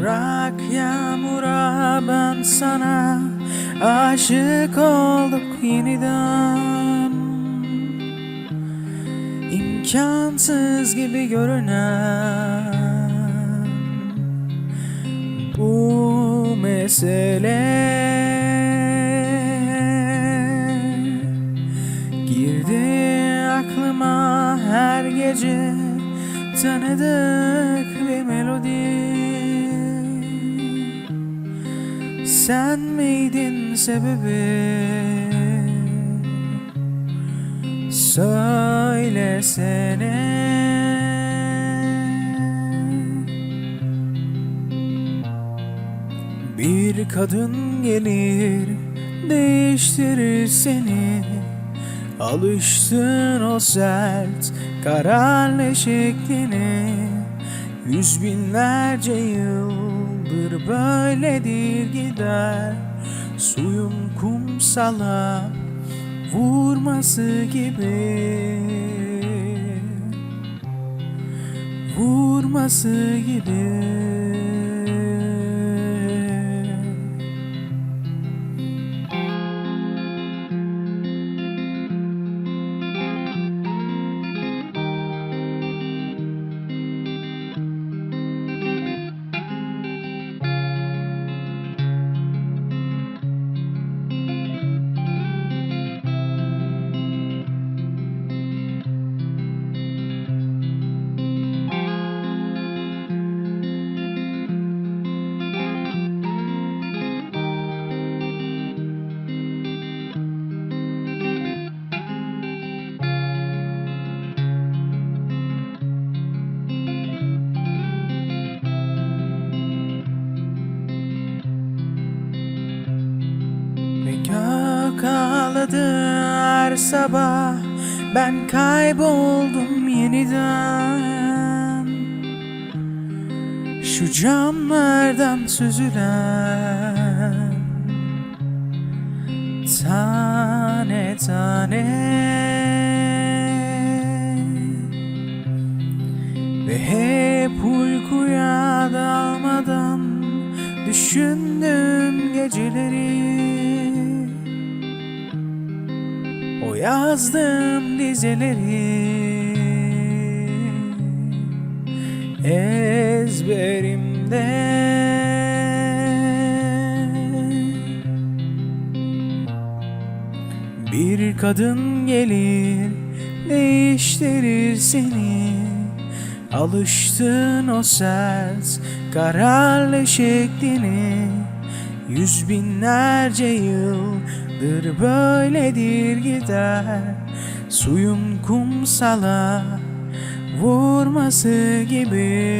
Yaprak yağmura ben sana aşık olduk yeniden. İmkansız gibi görünen bu mesele. Girdi aklıma her gece tanıdık bir melodi Sen miydin sebebi? Söylesene. Bir kadın gelir değiştirir seni. Alıştın o sert kararlı şekline Yüz binlerce yıldır böyledir gider Suyun kumsala vurması gibi. Vurması gibi ağladı her sabah. Ben kayboldum yeniden. Şu camlardan süzülen Tane tane. Ve hep uykuya dalmadan Düşündüm geceleri O yazdığım dizeleri. Ezberimde. Bir kadın gelir değiştirir seni. Alıştın o sert kararlı şekline Yüz binlerce yıldır böyledir gider. Suyun kumsala vurması gibi.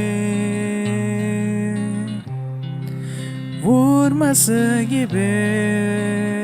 Vurması gibi